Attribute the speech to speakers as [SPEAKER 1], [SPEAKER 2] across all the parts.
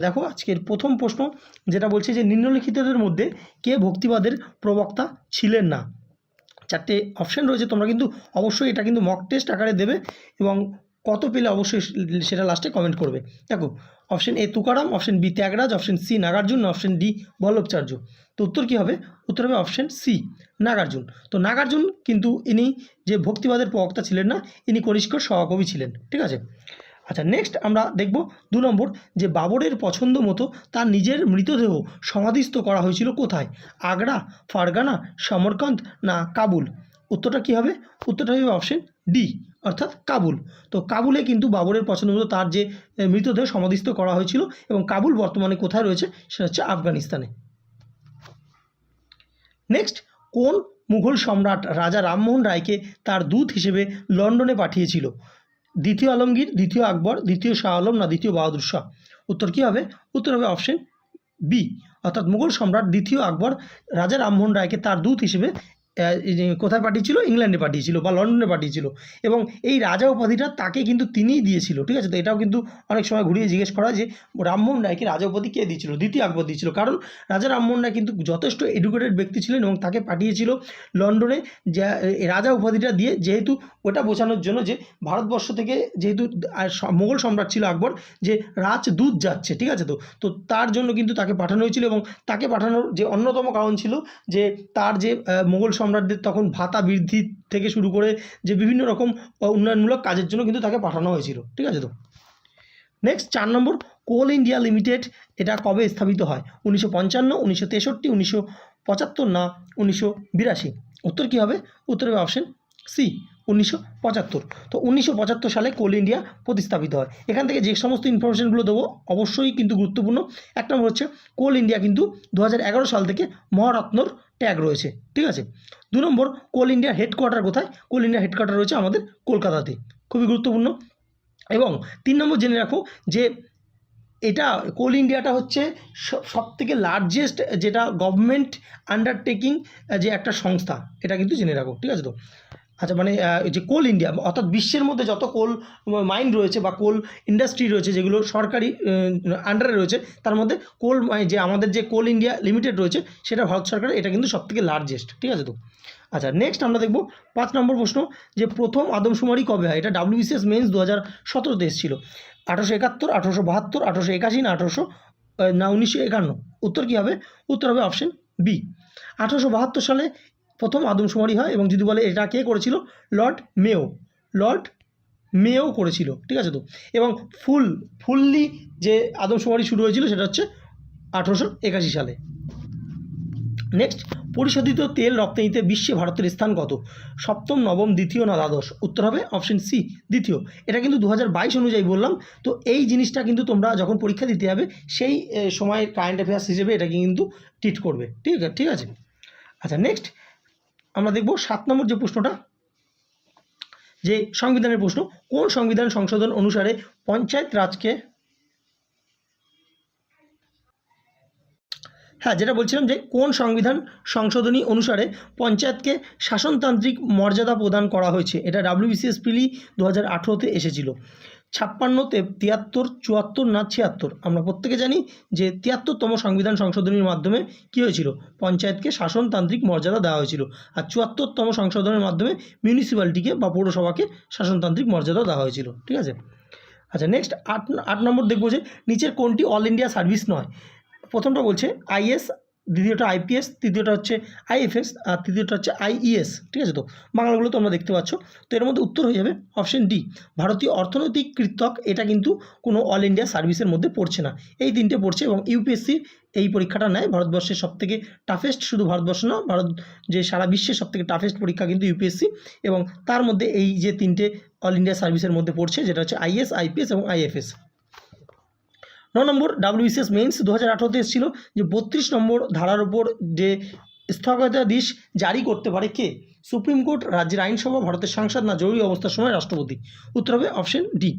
[SPEAKER 1] দেখো, আজকের প্রথম প্রশ্ন যেটা বলছে যে নিম্নলিখিতদের মধ্যে কে ভক্তিবাদের প্রবক্তা ছিলেন না? চারটে অপশন রয়েছে, তোমরা কিন্তু অবশ্যই এটা কিন্তু মক টেস্ট আকারে দেবে এবং কত পেলে অবশ্যই সেটা লাস্টে কমেন্ট করবে। দেখো option A Tukaram option B Tyagaraja option C Nagarjuna option D Vallabhacharya. তো উত্তর কী হবে? উত্তর হবে অপশন সি নাগার্জুন। তো নাগার্জুন কিন্তু ইনি যে ভক্তিবাদের প্রবক্তা ছিলেন না, ইনি কনিষ্কর সহকবি ছিলেন, ঠিক আছে? আচ্ছা নেক্সট আমরা দেখব দু নম্বর যে বাবরের পছন্দ মতো তার নিজের মৃতদেহ সমাধিস্থ করা হয়েছিল কোথায়? আগ্রা, ফারগানা, সমরকন্দ না কাবুল? উত্তরটা কী হবে? উত্তরটা হবে অপশন ডি অর্থাৎ কাবুল। তো কাবুলে কিন্তু বাবরের পছন্দ মতো তার যে মৃতদেহ সমাধিস্থ করা হয়েছিল এবং কাবুল বর্তমানে কোথায় রয়েছে সেটা হচ্ছে আফগানিস্তানে। নেক্সট কোন মুঘল সম্রাট রাজা রামমোহন রায়কে তার দূত হিসেবে লন্ডনে পাঠিয়েছিল? দ্বিতীয় আলমগীর, দ্বিতীয় আকবর, দ্বিতীয় শাহ আলম না দ্বিতীয় বাহাদুর শাহ। উত্তর কী হবে? উত্তর হবে অপশন বি অর্থাৎ মুঘল সম্রাট দ্বিতীয় আকবর রাজা রামমোহন রায়কে তার দূত হিসেবে কোথায় পাঠিয়েছিল? ইংল্যান্ডে পাঠিয়েছিল বা লন্ডনে পাঠিয়েছিল। এবং এই রাজা উপাধিটা তাকে কিন্তু তিনিই দিয়েছিল, ঠিক আছে? তো এটাও কিন্তু অনেক সময় ঘুরিয়ে জিজ্ঞেস করা যে রামমোহন রায়কে রাজা উপাধি কে দিয়েছিল? দ্বিতীয় আকবর দিয়েছিল। কারণ রাজা রামমোহন রায় কিন্তু যথেষ্ট এডুকেটেড ব্যক্তি ছিলেন এবং তাকে পাঠিয়েছিল লন্ডনে। যে রাজা উপাধিটা দিয়ে যেহেতু ওটা বোঝানোর জন্য যে, ভারতবর্ষ থেকে যেহেতু মোগল সম্রাট ছিল আকবর, যে রাজ রাজদূত যাচ্ছে, ঠিক আছে তো? তো তার জন্য কিন্তু তাকে পাঠানো হয়েছিল এবং তাকে পাঠানোর যে অন্যতম কারণ ছিল যে, তার যে মোগল সম্রাটদের তখন ভাতা বৃদ্ধি থেকে শুরু করে যে বিভিন্ন রকম উন্নয়নমূলক কাজের জন্য কিন্তু তাকে পাঠানো হয়েছিল। ঠিক আছে তো? নেক্সট চার নম্বর, কোল ইন্ডিয়া লিমিটেড এটা কবে স্থাপিত হয়? উনিশশো পঞ্চান্ন, উনিশশো তেষট্টি, উনিশশো পঁচাত্তর না উনিশশো বিরাশি? উত্তর কী হবে? উত্তর হবে অপশন সি উনিশশো পঁচাত্তর। তো উনিশশো পঁচাত্তর সালে কোল ইন্ডিয়া প্রতিস্থাপিত হয়। এখান থেকে যে সমস্ত ইনফরমেশনগুলো দেবো, অবশ্যই কিন্তু গুরুত্বপূর্ণ। এক নম্বর হচ্ছে, কোল ইন্ডিয়া কিন্তু দু হাজার এগারো সাল থেকে মহারত্নর ট্যাগ রয়েছে। ঠিক আছে? দু নম্বর, কোল ইন্ডিয়ার হেডকোয়ার্টার কোথায়? কোল ইন্ডিয়ার হেডকোয়ার্টার রয়েছে আমাদের কলকাতাতে। খুবই গুরুত্বপূর্ণ। এবং তিন নম্বর, জেনে রাখো যে এটা, কোল ইন্ডিয়াটা হচ্ছে সব থেকে লার্জেস্ট যেটা গভর্নমেন্ট আন্ডারটেকিং যে একটা সংস্থা, এটা কিন্তু জেনে রাখো। ঠিক আছে তো? আচ্ছা মানে যে কোল ইন্ডিয়া অর্থাৎ বিশ্বের মধ্যে যত কোল মাইন রয়েছে বা কোল ইন্ডাস্ট্রি রয়েছে, যেগুলো সরকারি আন্ডারে রয়েছে, তার মধ্যে কোল যে আমাদের যে কোল ইন্ডিয়া লিমিটেড রয়েছে, সেটা ভারত সরকারের, এটা কিন্তু সবথেকে লার্জেস্ট ঠিক আছে তো? আচ্ছা নেক্সট আমরা দেখব পাঁচ নম্বর প্রশ্ন, যে প্রথম আদমশুমারি কবে হয়? এটা ডাব্লিউবিসিএস মেন্স দু হাজার সতেরোতে এসেছিল। আঠারোশো একাত্তর, আঠারোশো বাহাত্তর, আঠারোশো একাশি না আঠারোশো না উনিশশো একান্ন? উত্তর কী হবে? উত্তর হবে অপশন বি আঠারোশো বাহাত্তর সালে প্রথম আদমশুমারি হয় এবং যদি বলে এটা কে করেছিল? লর্ড মেও লর্ড মেও করেছিল, ঠিক আছে তো? এবং ফুল, ফুললি যে আদমশুমারি শুরু হয়েছিল সেটা হচ্ছে আঠেরোশো একাশি সালে। নেক্সট, পরিশোধিত তেল রপ্তানিতে বিশ্বে ভারতের স্থান কত? সপ্তম, নবম, দ্বিতীয় না দ্বাদশ? উত্তর হবে অপশন সি, দ্বিতীয়। এটা কিন্তু দু বাইশ অনুযায়ী বললাম, তো এই জিনিসটা কিন্তু তোমরা যখন পরীক্ষা দিতে যাবে, সেই সময়ের কারেন্ট অ্যাফেয়ার্স হিসেবে এটাকে কিন্তু ট্রিট করবে, ঠিক আছে ঠিক আছে? আচ্ছা নেক্সট আমরা দেখব সাত নম্বর যে প্রশ্নটা, যে সংবিধানের প্রশ্ন, কোন সংবিধান সংশোধন অনুসারে পঞ্চায়েত রাজকে হ্যাঁ যেটা বলছিলাম যে কোন সংবিধান সংশোধনী অনুসারে পঞ্চায়েতকে শাসনতান্ত্রিক মর্যাদা প্রদান করা হয়েছে? এটা ডাব্লিউবিসিএস পিলি দু হাজার আঠেরোতে এসেছিল। ছাপ্পান্ন তে- তিয়াত্তর, চুয়াত্তর না ছিয়াত্তর? আমরা প্রত্যেকে জানি যে তিয়াত্তরতম সংবিধান সংশোধনীর মাধ্যমে কী হয়েছিল? পঞ্চায়েতকে শাসনতান্ত্রিক মর্যাদা দেওয়া হয়েছিল। আর চুয়াত্তরতম সংশোধনের মাধ্যমে মিউনিসিপ্যালিটিকে বা পৌরসভাকে শাসনতান্ত্রিক মর্যাদা দেওয়া হয়েছিল। ঠিক আছে? আচ্ছা নেক্সট আট আট নম্বর দেখব যে নিচের কোনটি অল ইন্ডিয়া সার্ভিস নয়? প্রথমটা বলছে আইএস, দ্বিতীয়টা আইপিএস, তৃতীয়টা হচ্ছে আইএফএস, আর তৃতীয়টা হচ্ছে আইইএস, ঠিক আছে তো? বাংলাগুলো তোমরা দেখতে পাচ্ছ। তো এর মধ্যে উত্তর হয়ে যাবে অপশন ডি, ভারতীয় অর্থনৈতিক কৃতক, এটা কিন্তু কোনো অল ইন্ডিয়া সার্ভিসের মধ্যে পড়ছে না। এই তিনটে পড়ছে এবং ইউপিএসসি এই পরীক্ষাটা নেয়। ভারতবর্ষের সবথেকে টাফেস্ট শুধু ভারতবর্ষ না, ভারত যে সারা বিশ্বের সবথেকে টাফেস্ট পরীক্ষা কিন্তু ইউপিএসসি এবং তার মধ্যে এই যে তিনটে অল ইন্ডিয়া সার্ভিসের মধ্যে পড়ছে, যেটা হচ্ছে আইএস, আইপিএস এবং আইএফএস। ন নম্বর ডাব্লিউবিসিএস মেন্স দু হাজার আঠারোতে এসেছিল যে বত্রিশ নম্বর ধারার ওপর যে স্থগিতাদেশ জারি করতে পারে কে? সুপ্রিম কোর্ট, রাজ্যের আইনসভা, ভারতের সাংসদ না জরুরি অবস্থার সময় রাষ্ট্রপতি? উত্তর হবে অপশন ডি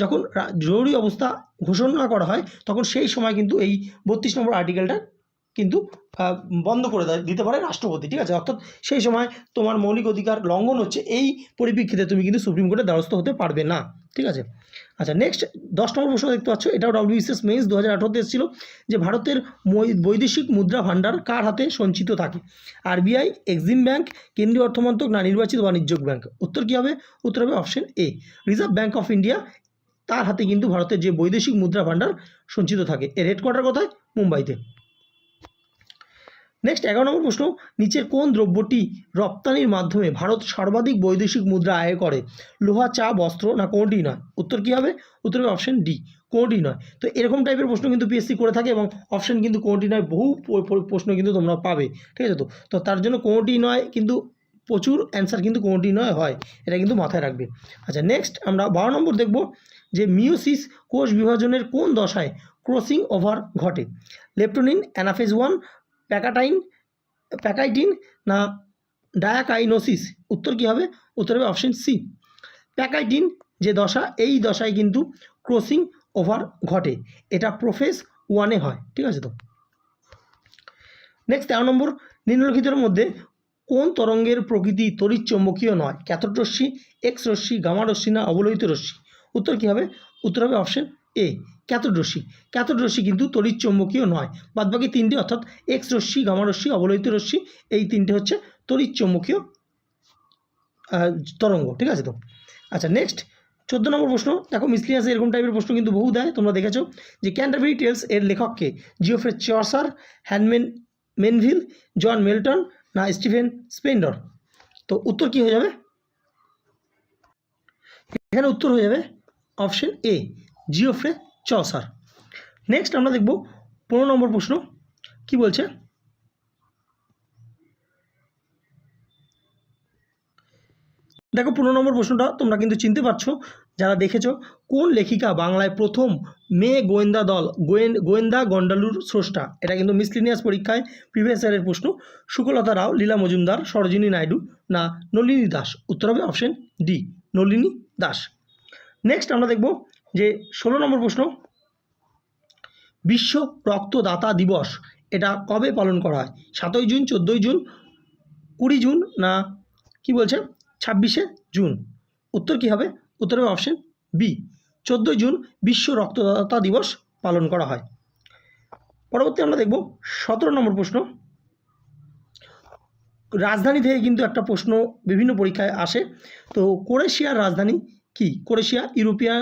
[SPEAKER 1] যখন জরুরি অবস্থা ঘোষণা করা হয়, তখন সেই সময় কিন্তু এই বত্রিশ নম্বর আর্টিকেলটা কিন্তু বন্ধ করে দিতে পারে রাষ্ট্রপতি, ঠিক আছে? অর্থাৎ সেই সময় তোমার মৌলিক অধিকার লঙ্ঘন হচ্ছে, এই পরিপ্রেক্ষিতে তুমি কিন্তু সুপ্রিম কোর্টের দ্বারস্থ হতে পারবে না, ঠিক আছে? আচ্ছা নেক্সট দশ নম্বর প্রশ্ন দেখতে পাচ্ছ, এটাও ডব্লিউবিসিএস মেন্স দু হাজার আঠারোতে যে ভারতের বৈদেশিক মুদ্রা ভাণ্ডার কার হাতে সঞ্চিত থাকে? আরবিআই এক্সিম ব্যাংক কেন্দ্রীয় অর্থমন্ত্রক না নির্বাচিত বাণিজ্যিক ব্যাংক? উত্তর কী হবে? উত্তর হবে option A Reserve Bank of India তার হাতে কিন্তু ভারতের যে বৈদেশিক মুদ্রা ভাণ্ডার সঞ্চিত থাকে। এর হেডকোয়ার্টার কোথায়? মুম্বাইতে। নেক্সট এগারো নম্বর প্রশ্ন, নিচের কোন দ্রব্যটি রপ্তানির মাধ্যমে ভারত সর্বাধিক বৈদেশিক মুদ্রা আয় করে? লোহা, চা, বস্ত্র না কোনটি নয়? উত্তর কী হবে? উত্তর হবে অপশন ডি কোনটি নয়? তো এরকম টাইপের প্রশ্ন কিন্তু পিএসসি করে থাকে এবং অপশন কিন্তু কোনটি নয় বহু প্রশ্ন কিন্তু তোমরা পাবে। ঠিক আছে তো? তো তার জন্য কোনটি নয় কিন্তু প্রচুর অ্যান্সার কিন্তু কোনটি নয় হয়, এটা কিন্তু মাথায় রাখবে। আচ্ছা নেক্সট আমরা বারো নম্বর দেখব যে মিওসিস কোষ বিভাজনের কোন দশায় ক্রসিং ওভার ঘটে? Leptotene, anaphase one pachytene, pachytene না ডায়াকাইনোসিস? উত্তর কী হবে? উত্তর হবে অপশন সি। প্যাকাইটিন যে দশা, এই দশায় কিন্তু ক্রসিং ওভার ঘটে। এটা প্রোফেস ওয়ানে হয়, ঠিক আছে তো? নেক্সট তেরো নম্বর, নিম্নলিখিতের মধ্যে কোন তরঙ্গের প্রকৃতি তড়িৎচুম্বকীয় নয়? ক্যাথোড রশ্মি এক্স রশ্মি, গামা রশ্মি না অবলোহিত রশ্মি? উত্তর কী হবে? উত্তর হবে অপশন এ। ক্যাথোড রশ্মি ক্যাথোড রশ্মি কিন্তু তড়িৎচুম্বকীয় নয়। বাদবাকি তিনটি অর্থাৎ এক্স রশ্মি গামা রশ্মি অবলোহিত রশ্মি এই তিনটে হচ্ছে তড়িৎচুম্বকীয় আহ, তরঙ্গ। ঠিক আছে তো? আচ্ছা নেক্সট চোদ্দ নম্বর প্রশ্ন। দেখো মিসলিয়াসে এরকম টাইপের প্রশ্ন কিন্তু বহু দেয় তোমরা দেখেছ যে ক্যান্টারবেরি টেলস এর লেখককে জিওফ্রে চসার হ্যানমেন মেনভিল জন মেল্টন না স্টিফেন স্পেন্ডর তো উত্তর কি হয়ে যাবে? এখানে উত্তর হয়ে যাবে option A Geoffrey Chaucer next আমরা দেখব পনেরো নম্বর প্রশ্ন। কি বলছে? দেখো পনেরো নম্বর প্রশ্নটা তোমরা কিন্তু চিনতে পারছ, যারা দেখেছ, কোন লেখিকা বাংলায় প্রথম মেয়ে গোয়েন্দা দল, গোয়েন, গোয়েন্দা গন্ডালুর স্রষ্টা? এটা কিন্তু মিসলিনিয়াস পরীক্ষায় প্রিভিয়াস ইয়ারের প্রশ্ন। সুকলতা রাও, লীলা মজুমদার, সরোজিনী নাইডু না নলিনী দাস? উত্তর হবে option D Nalini Das. Next আমরা দেখব যে ষোলো নম্বর প্রশ্ন, বিশ্ব রক্তদাতা দিবস এটা কবে পালন করা হয়? সাতই জুন, চোদ্দোই জুন, কুড়ি জুন না কি বলছে? ছাব্বিশে জুন। উত্তর কী হবে? উত্তর হবে অপশন বি চোদ্দোই জুন বিশ্ব রক্তদাতা দিবস পালন করা হয়। পরবর্তী আমরা দেখব সতেরো নম্বর প্রশ্ন। রাজধানী থেকে কিন্তু একটা প্রশ্ন বিভিন্ন পরীক্ষায় আসে। তো কোরেশিয়ার রাজধানী কি? কোরেশিয়া ইউরোপিয়া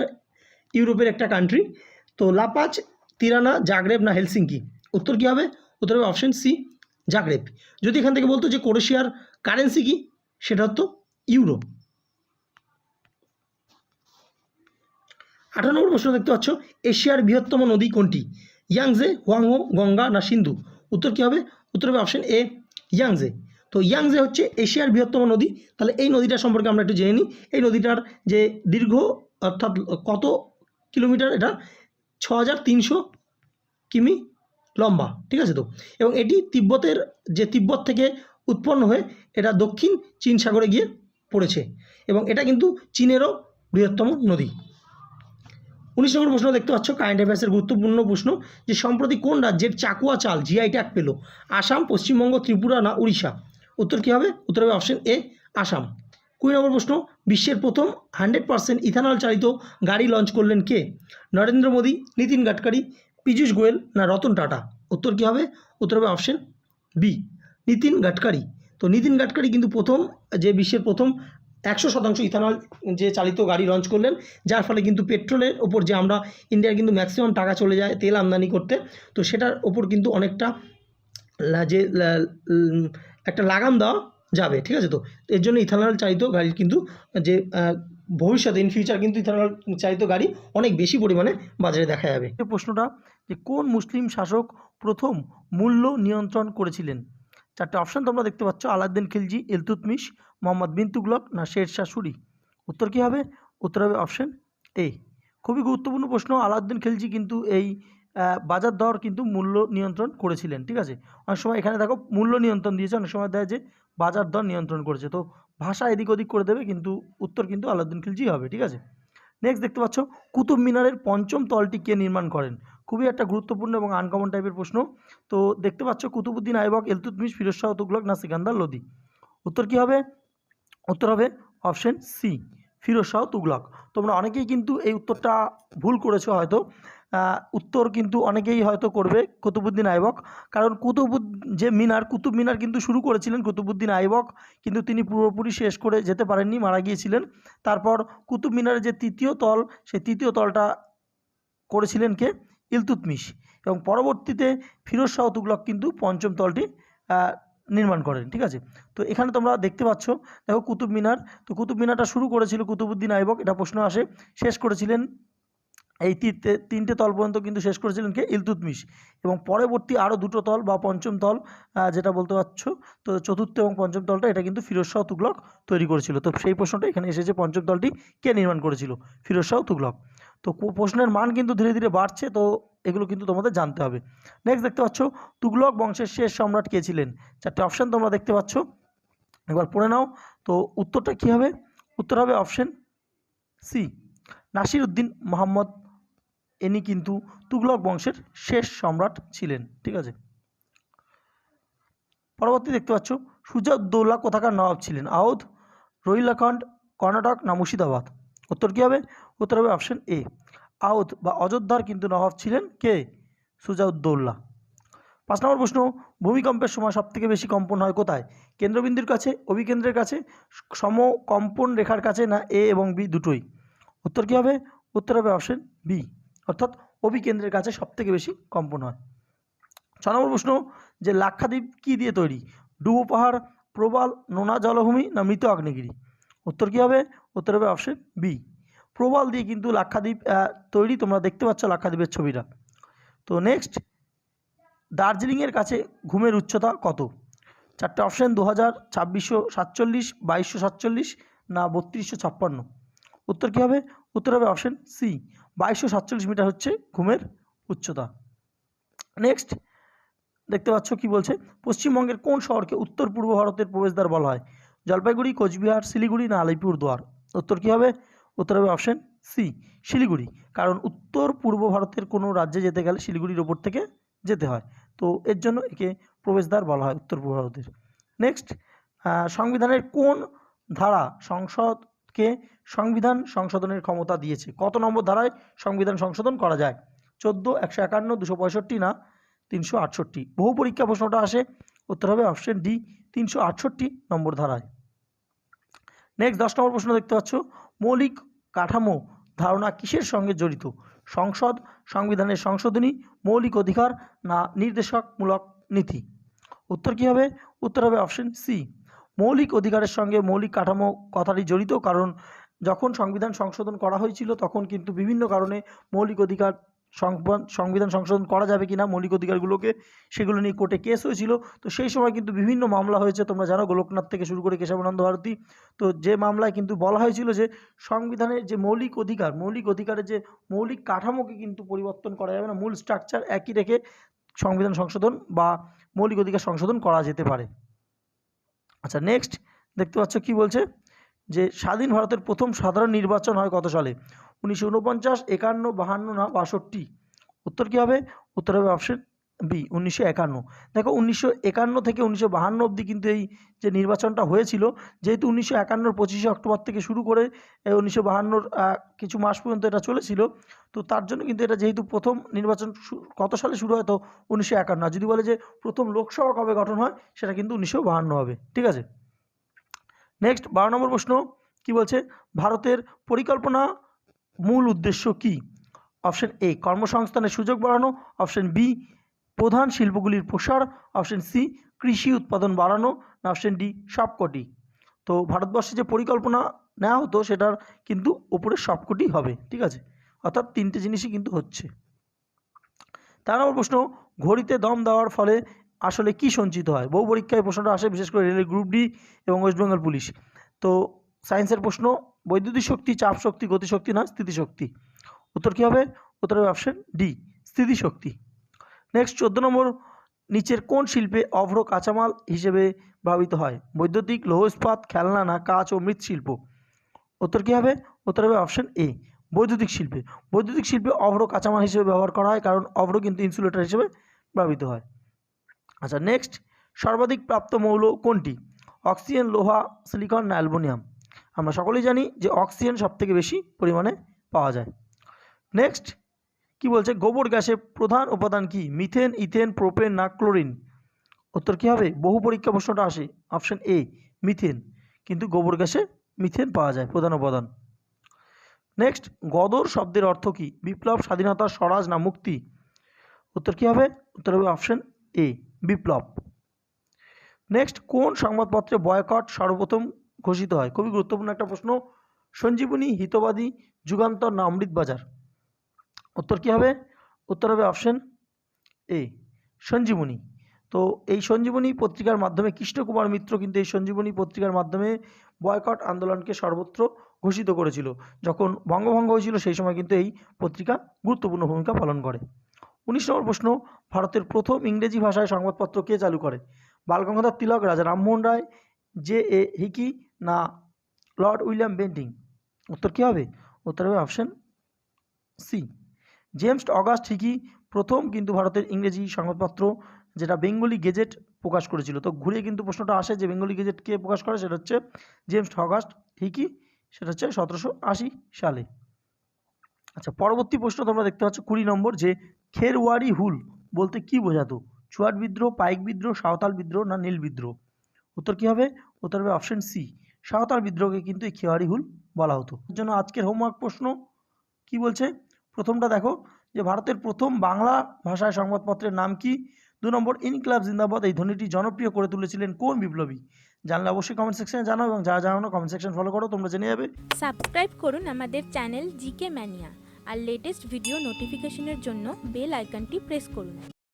[SPEAKER 1] ইউরোপের একটা কান্ট্রি তো লাপাচ তিরানা, জাগরেব না হেলসিঙ্কি? উত্তর কী হবে? উত্তর হবে অপশন সি জাগরেব। যদি এখান থেকে বলতো যে ক্রোয়েশিয়ার কারেন্সি কি? সেটা হতো ইউরো। আঠারো নম্বর প্রশ্ন দেখতে পাচ্ছ, এশিয়ার বৃহত্তম নদী কোনটি? ইয়াংজে, হোয়াংহো, গঙ্গা না সিন্ধু? উত্তর কী হবে? উত্তর হবে অপশন এ ইয়াংজে। তো ইয়াংজে হচ্ছে এশিয়ার বৃহত্তম নদী। তাহলে এই নদীটা সম্পর্কে আমরা একটু জেনে নিই। এই নদীটার যে দীর্ঘ অর্থাৎ কত কিলোমিটার এটা ছ হাজার তিনশো কিমি লম্বা, ঠিক আছে তো? এবং এটি তিব্বতের, যে তিব্বত থেকে উৎপন্ন হয়ে এটা দক্ষিণ চীন সাগরে গিয়ে পড়েছে এবং এটা কিন্তু চীনেরও বৃহত্তম নদী। উনিশ নম্বর প্রশ্ন দেখতে পাচ্ছ, কারেন্ট অ্যাফেয়ার্সের গুরুত্বপূর্ণ প্রশ্ন যে সম্প্রতি কোন রাজ্যের চাকুয়া চাল জিআই ট্যাগ পেল? আসাম, পশ্চিমবঙ্গ, ত্রিপুরা না উড়িষ্যা? উত্তর কী হবে? উত্তর হবে অপশন এ আসাম। কুড়ি নম্বর প্রশ্ন বিশ্বের প্রথম হান্ড্রেড পার্সেন্ট ইথানল চালিত গাড়ি লঞ্চ করলেন কে? নরেন্দ্র মোদী, নীতিন গাডকারি, পীযূষ গোয়েল না রতন টাটা? উত্তর কী হবে? উত্তর হবে অপশন বি নীতিন গাডকারি। তো নীতিন গাডকারি কিন্তু প্রথম, যে বিশ্বের প্রথম একশো শতাংশ ইথানল যে চালিত গাড়ি লঞ্চ করলেন, যার ফলে কিন্তু পেট্রোলের ওপর যে আমরা ইন্ডিয়ার কিন্তু ম্যাক্সিমাম টাকা চলে যায় তেল আমদানি করতে, তো সেটার ওপর কিন্তু অনেকটা যে একটা লাগাম দেওয়া যাবে, ঠিক আছে তো? এর জন্য ইথানল চালিত গাড়ি কিন্তু, যে ভবিষ্যতে ইন ফিউচার কিন্তু ইথানল চালিত গাড়ি অনেক বেশি পরিমাণে বাজারে দেখা যাবে। এই প্রশ্নটা, যে কোন মুসলিম শাসক প্রথম মূল্য নিয়ন্ত্রণ করেছিলেন? চারটে অপশান তোমরা দেখতে পাচ্ছ, আলাউদ্দিন খিলজি ইলতুতমিশ মোহাম্মদ বিন তুগলক না শের শাহ সুরি। উত্তর কী হবে? উত্তর হবে অপশন এ খুবই গুরুত্বপূর্ণ প্রশ্ন, আলাউদ্দিন খিলজি কিন্তু এই বাজার দর কিন্তু মূল্য নিয়ন্ত্রণ করেছিলেন, ঠিক আছে? অনেক সময় এখানে দেখো মূল্য নিয়ন্ত্রণ দিয়েছে, অনেক সময় দেয় যে বাজার দর নিয়ন্ত্রণ করেছে। তো ভাষা এদিক ওদিক করে দেবে, কিন্তু উত্তর কিন্তু আলাউদ্দিন খিলজি হবে, ঠিক আছে? নেক্সট দেখতে পাচ্ছ, কুতুব মিনারের পঞ্চম তলটি কে নির্মাণ করেন? খুবই একটা গুরুত্বপূর্ণ এবং আনকমন টাইপের প্রশ্ন। তো দেখতে পাচ্ছ কুতুবুদ্দিন আইবক ইলতুতমিশ ফিরোজ শাহ, তুগলক না সিকান্দার লোদি। উত্তর কী হবে? উত্তর হবে অপশন সি ফিরোজ শাহ, তুগলক। তোমরা অনেকেই কিন্তু এই উত্তরটা ভুল করেছ হয়তো। উত্তর কিন্তু অনেকেই হয়তো করবে কুতুবুদ্দিন আইবক। কারণ কুতুবুদ, যে মিনার, কুতুব মিনার কিন্তু শুরু করেছিলেন কুতুবুদ্দিন আইবক। কিন্তু তিনি পুরোপুরি শেষ করে যেতে পারেননি, মারা গিয়েছিলেন। তারপর কুতুব মিনারের যে তৃতীয় তল, সেই তৃতীয় তলটা করেছিলেন কে? ইলতুতমিশ। এবং পরবর্তীতে ফিরোজ শাহ তুগলক কিন্তু পঞ্চম তলটি নির্মাণ করেন, ঠিক আছে? তো এখানে তোমরা দেখতে পাচ্ছ, দেখো কুতুব মিনার, তো কুতুব মিনারটা শুরু করেছিল কুতুবুদ্দিন আইবক, এটা প্রশ্ন আসে, শেষ করেছিলেন এই তিনটে তিনটে তল পর্যন্ত কিন্তু শেষ করেছিলেন কে? ইলতুতমিশ এবং পরবর্তী আরও দুটো তল বা পঞ্চম তল যেটা বলতে পারছ, তো চতুর্থ এবং পঞ্চম তলটা, এটা কিন্তু ফিরোজ শাহ তুগলক তৈরি করেছিল। তো সেই প্রশ্নটা এখানে এসেছে, পঞ্চম তলটি কে নির্মাণ করেছিল? ফিরোজ শাহ তুগলক। তো প্রশ্নের মান কিন্তু ধীরে ধীরে বাড়ছে, তো এগুলো কিন্তু তোমাদের জানতে হবে। নেক্সট দেখতে পাচ্ছ, তুগলক বংশের শেষ সম্রাট কে ছিলেন? চারটে অপশান তোমরা দেখতে পাচ্ছ। একবার পড়ে নাও। তো উত্তরটা কী হবে? উত্তর হবে অপশন সি নাসির উদ্দিন মোহাম্মদ ইনি কিন্তু তুগলক বংশের শেষ সম্রাট ছিলেন, ঠিক আছে? পরবর্তী দেখতে পাচ্ছ, সুজাউদ্দৌলা কোথাকার নবাব ছিলেন? আউধ রোহিলাখণ্ড কর্ণাটক না মুর্শিদাবাদ? উত্তর কী হবে? উত্তর হবে অপশন এ আউধ বা অযোধ্যার কিন্তু নবাব ছিলেন কে? সুজাউদ্দৌল্লা পাঁচ নম্বর প্রশ্ন, ভূমিকম্পের সময় সবথেকে বেশি কম্পন হয় কোথায়? কেন্দ্রবিন্দুর কাছে, অভিকেন্দ্রের কাছে, সম কম্পন রেখার কাছে না এ এবং বি দুটোই? উত্তর কী হবে? উত্তর হবে অপশন বি অর্থাৎ অভিকেন্দ্রের কাছে সবথেকে বেশি কম্পন হয়। ছ নম্বর প্রশ্ন, যে লাক্ষাদ্বীপ কী দিয়ে তৈরি? ডুবো পাহাড়, প্রবাল, নোনা জলভূমি না মৃত আগ্নেয়গিরি? উত্তর কী হবে? উত্তর হবে অপশন বি প্রবাল দিয়ে কিন্তু লাক্ষাদ্বীপ তৈরি তোমরা দেখতে পাচ্ছ লাক্ষাদ্বীপের ছবিটা। তো নেক্সট দার্জিলিংয়ের কাছে ঘুমের উচ্চতা কত? চারটে অপশান দু হাজার ছাব্বিশশো সাতচল্লিশ, বাইশশো সাতচল্লিশ না বত্রিশশো ছাপ্পান্ন? উত্তর কী হবে? উত্তর হবে অপশান সি বাইশশো সাতচল্লিশ মিটার হচ্ছে ঘুমের উচ্চতা। নেক্সট দেখতে পাচ্ছ কি বলছে? পশ্চিমবঙ্গের কোন শহরকে উত্তর পূর্ব ভারতের প্রবেশদ্বার বলা হয়? জলপাইগুড়ি, কোচবিহার, শিলিগুড়ি না আলিপুরদুয়ার? উত্তর কী হবে? উত্তর হবে অপশান সি শিলিগুড়ি। কারণ উত্তর পূর্ব ভারতের কোনো রাজ্যে যেতে গেলে শিলিগুড়ির ওপর থেকে যেতে হয়। তো এর জন্য একে প্রবেশদ্বার বলা হয় উত্তর পূর্ব ভারতের। নেক্সট সংবিধানের কোন ধারা সংসদকে সংবিধান সংশোধনের ক্ষমতা দিয়েছে? কত নম্বর ধারায় সংবিধান সংশোধন করা যায়? চোদ্দ, একশো একান্ন, দুশো পঁয়ষট্টি না তিনশো আটষট্টি? বহু পরীক্ষা প্রশ্নটা আসে, উত্তর হবে অপশন ডি তিনশো আটষট্টি নম্বর ধারায়। নেক্সট দশ নম্বর প্রশ্ন দেখতে পাচ্ছ। মৌলিক কাঠামো ধারণা কিসের সঙ্গে জড়িত? সংসদ, সংবিধানের সংশোধনী, মৌলিক অধিকার না নির্দেশকমূলক নীতি? উত্তর কী হবে? উত্তর হবে অপশন সি মৌলিক অধিকারের সঙ্গে মৌলিক কাঠামো কথাটি জড়িত কারণ যখন সংবিধান সংশোধন করা হয়েছিল তখন কিন্তু বিভিন্ন কারণে মৌলিক অধিকার সংবিধান- সংশোধন করা যাবে কি না মৌলিক অধিকারগুলোকে, সেগুলো নিয়ে কোর্টে কেস হয়েছিল। তো সেই সময় কিন্তু বিভিন্ন মামলা হয়েছে। তোমরা জানো, গোলকনাথ থেকে শুরু করে কেশবানন্দ ভারতী। তো যে মামলায় কিন্তু বলা হয়েছিল যে সংবিধানের যে মৌলিক অধিকার, মৌলিক অধিকারের যে মৌলিক কাঠামোকে কিন্তু পরিবর্তন করা যাবে না, মূল স্ট্রাকচার একই রেখে সংবিধান সংশোধন বা মৌলিক অধিকার সংশোধন করা যেতে পারে। আচ্ছা নেক্সট দেখতে পাচ্ছ কি বলছে? যে স্বাধীন ভারতের প্রথম সাধারণ নির্বাচন হয় কত সালে? উনিশশো উনপঞ্চাশ একান্ন, বাহান্ন না বাষট্টি? উত্তর কী হবে? উত্তর হবে অপশন বি উনিশশো একান্ন। দেখো, উনিশশো একান্ন থেকে উনিশশো বাহান্ন অবধি কিন্তু এই যে নির্বাচনটা হয়েছিল, যেহেতু উনিশশো একান্নর পঁচিশে অক্টোবর থেকে শুরু করে উনিশশো বাহান্নর কিছু মাস পর্যন্ত এটা চলেছিল, তো তার জন্য কিন্তু এটা যেহেতু প্রথম নির্বাচন কত সালে শুরু হয় তো? উনিশশো একান্ন। যদি বলে যে প্রথম লোকসভা কবে গঠন হয়, সেটা কিন্তু উনিশশো বাহান্ন হবে, ঠিক আছে? নেক্সট বারো নম্বর প্রশ্ন, কি বলছে? ভারতের পরিকল্পনা মূল উদ্দেশ্য কি? অপশন এ কর্মসংস্থানের সুযোগ বাড়ানো। অপশন বি প্রধান শিল্পগুলির প্রসার। অপশন সি কৃষি উৎপাদন বাড়ানো। না, অপশন ডি সবকটি। তো ভারতবর্ষে যে পরিকল্পনা নেওয়া হতো, সেটার কিন্তু ওপরে সবকটি হবে, ঠিক আছে? অর্থাৎ তিনটে জিনিসই কিন্তু হচ্ছে। তার নম্বর প্রশ্ন, ঘড়িতে দম দেওয়ার ফলে আসলে কি সঞ্চিত হয়? বহু পরীক্ষায় প্রশ্নটা আসে, বিশেষ করে রেলের গ্রুপ ডি এবং ওয়েস্ট বেঙ্গল পুলিশ। তো সায়েন্সের প্রশ্ন বৈদ্যুতিক শক্তি, চাপ শক্তি, গতিশক্তি না, স্থিতিশক্তি। উত্তর কী হবে? উত্তর হবে অপশন ডি স্থিতিশক্তি। নেক্সট চোদ্দ নম্বর, নিচের কোন শিল্পে অভ্র কাঁচামাল হিসেবে ব্যবহৃত হয়? বৈদ্যুতিক লৌহ ইস্পাত খেলনা না, কাঁচ ও মৃৎশিল্প উত্তর কী হবে? উত্তর হবে অপশন এ বৈদ্যুতিক শিল্পে। বৈদ্যুতিক শিল্পে অভ্র কাঁচামাল হিসেবে ব্যবহার করা হয় কারণ অভ্র কিন্তু ইনসুলেটর হিসেবে ব্যবহৃত হয়। আচ্ছা নেক্সট সর্বাধিক প্রাপ্ত মৌল কোনটি? অক্সিজেন, লোহা, সিলিকন, না অ্যালুমিনিয়াম? আমরা সকলেই জানি যে অক্সিজেন সবথেকে বেশি পরিমাণে পাওয়া যায়। নেক্সট কি বলছে? গোবর গ্যাসের প্রধান উপাদান কি? মিথেন, ইথেন, প্রোপেন, না ক্লোরিন? উত্তর কী হবে? বহু পরীক্ষা প্রশ্নটা আসে, অপশান এ মিথেন। কিন্তু গোবর গ্যাসে মিথেন পাওয়া যায়, প্রধান উপাদান। নেক্সট গদর শব্দের অর্থ কী? বিপ্লব, স্বাধীনতা, স্বরাজ, না মুক্তি? উত্তর কী হবে? উত্তর হবে অপশন এ বিপ্লব। নেক্সট কোন সংবাদপত্রে বয়কট সর্বপ্রথম ঘোষিত হয়। খুবই গুরুত্বপূর্ণ একটা প্রশ্ন। সঞ্জীবনী হিতবাদী যুগান্তর না অমৃতবাজার উত্তর কী হবে? উত্তর হবে অপশন এ সঞ্জীবনী। তো এই সঞ্জীবনী পত্রিকার মাধ্যমে কৃষ্ণকুমার মিত্র কিন্তু এই সঞ্জীবনী পত্রিকার মাধ্যমে বয়কট আন্দোলনকে সর্বত্র ঘোষিত করেছিল। যখন বঙ্গভঙ্গ হয়েছিল, সেই সময় কিন্তু এই পত্রিকা গুরুত্বপূর্ণ ভূমিকা পালন করে। উনিশ নম্বর প্রশ্ন, ভারতের প্রথম ইংরেজি ভাষায় সংবাদপত্র কে চালু করে? Balgangadhar Tilak, Raja Rammohan Roy, J A Hicky না লর্ড উইলিয়াম বেন্টিং উত্তর কী হবে? উত্তর হবে option C James August Hicky প্রথম কিন্তু ভারতের ইংরেজি সংবাদপত্র, যেটা বেঙ্গলি গেজেট প্রকাশ করেছিল। তো ঘুরে কিন্তু প্রশ্নটা আসে যে বেঙ্গলি গেজেট কে প্রকাশ করে, সেটা হচ্ছে জেমস অগাস্ট হিকি সেটা হচ্ছে সতেরোশো আশি সালে। আচ্ছা পরবর্তী প্রশ্ন তোমরা দেখতে পাচ্ছ কুড়ি নম্বর, যে খেরওয়ারি হুল বলতে কি বোঝাতো? চুয়াট বিদ্রোহ, পাইক বিদ্রোহ, সাঁওতাল বিদ্রোহ না নীল বিদ্রোহ? উত্তর কী হবে? উত্তর হবে অপশন সি সাঁওতাল বিদ্রোহকে কিন্তু এই খেওয়ারি হুল বলা হতো। জন্য আজকের হোমওয়ার্ক প্রশ্ন কি বলছে? প্রথমটা দেখো, যে ভারতের প্রথম বাংলা ভাষায় সংবাদপত্রের নাম কি? দু নম্বর, ইনকলাব জিন্দাবাদ এই ধ্বনিটি জনপ্রিয় করে তুলেছিলেন কোন বিপ্লবী? জানলে অবশ্যই কমেন্ট সেকশনে জানাও এবং যা জানানো কমেন্ট সেকশন ফলো করো, তোমরা জেনে যাবে।
[SPEAKER 2] সাবস্ক্রাইব করুন আমাদের চ্যানেল জিকে ম্যানিয়া আর লেটেস্ট ভিডিও নোটিফিকেশনের জন্য বেল আইকনটি প্রেস করুন।